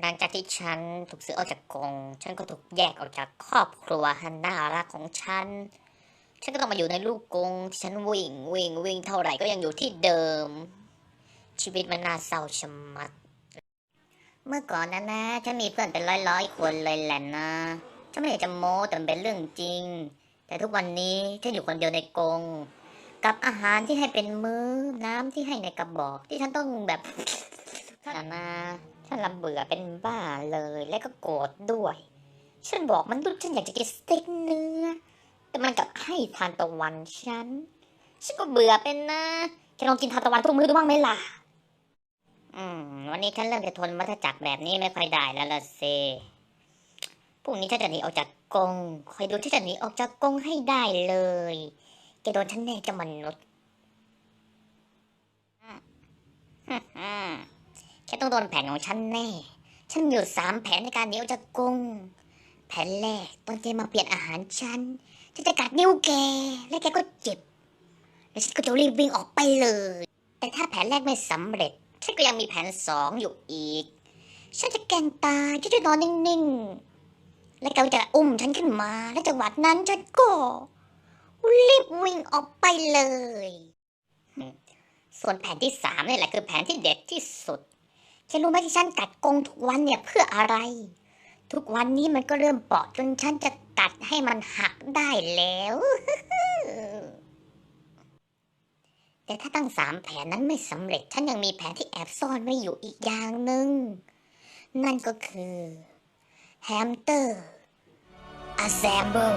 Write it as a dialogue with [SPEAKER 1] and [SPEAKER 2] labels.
[SPEAKER 1] หลังจากที่ฉันถูกซื้อออกจากกรงฉันก็ถูกแยกออกจากครอบครัวฮันน่ารักของฉัน ฉันก็ต้องมาอยู่ในลูกกรงที่ฉันวิ่งวิ่งวิ่งเท่าไหร่ก็ยังอยู่ที่เดิม ชีวิตมันน่าเศร้าชะมัด เมื่อก่อนนะนะฉันมีเพื่อนเป็นร้อยร้อยคนเลยแหละนะฉันไม่อยากจะโม้แต่มันเป็นเรื่องจริง แต่ทุกวันนี้ฉันอยู่คนเดียวในกรงกับอาหารที่ให้เป็นมือ้อน้ำที่ให้ในกระบอก ที่ฉันต้องแบบนะนะ ฉันลำเบื่อเป็นบ้าเลยและก็โกรธด้วย ฉันบอกมันดูฉันอยากจะกินสเต็กเนื้อ แต่มันกลับให้ทานตะวันฉัน ฉันก็เบื่อเป็นนะจะลองกินทานตะวันทุกมื้อดูบ้างไหมล่ะ อืม วันนี้ฉันเริ่มจะทนวัฏจักรแบบนี้ไม่ค่อยได้แล้วล่ะเซพรุ่งนี้ฉันจะหนีออกจากกรงคอยดูฉันจะหนีออกจากกรงให้ได้เลยแกโดนฉันแน่จะมนุษย์อืมแก ต้องโดนแผนของฉันแน่ ฉันมีอยู่สามแผนในการหนีออกจากง แผนแรกตอนแกมาเปลี่ยนอาหารฉัน ฉันจะกัดนิ้วแก และแกก็เจ็บ แล้วฉันก็จะรีบวิ่งออกไปเลย แต่ถ้าแผนแรกไม่สำเร็จ ฉันก็ยังมีแผนสองอยู่อีก ฉันจะแกล้งตายฉันจะนอนนิ่งๆ แล้วแกจะอุ้มฉันขึ้นมา และจังหวะนั้นฉันก็รีบวิ่งออกไปเลย ส่วนแผนที่สามนี่แหละคือแผนที่เด็ดที่สุด แกรู้ไหมที่ฉันกัดกรงทุกวันเนี่ยเพื่ออะไร ทุกวันนี้มันก็เริ่มเปราะจนฉันจะกัดให้มันหักได้แล้ว แต่ถ้าตั้งสามแผนนั้นไม่สำเร็จ ฉันยังมีแผนที่แอบซ่อนไว้อยู่อีกอย่างหนึ่ง นั่นก็คือแฮมสเตอร์ assemble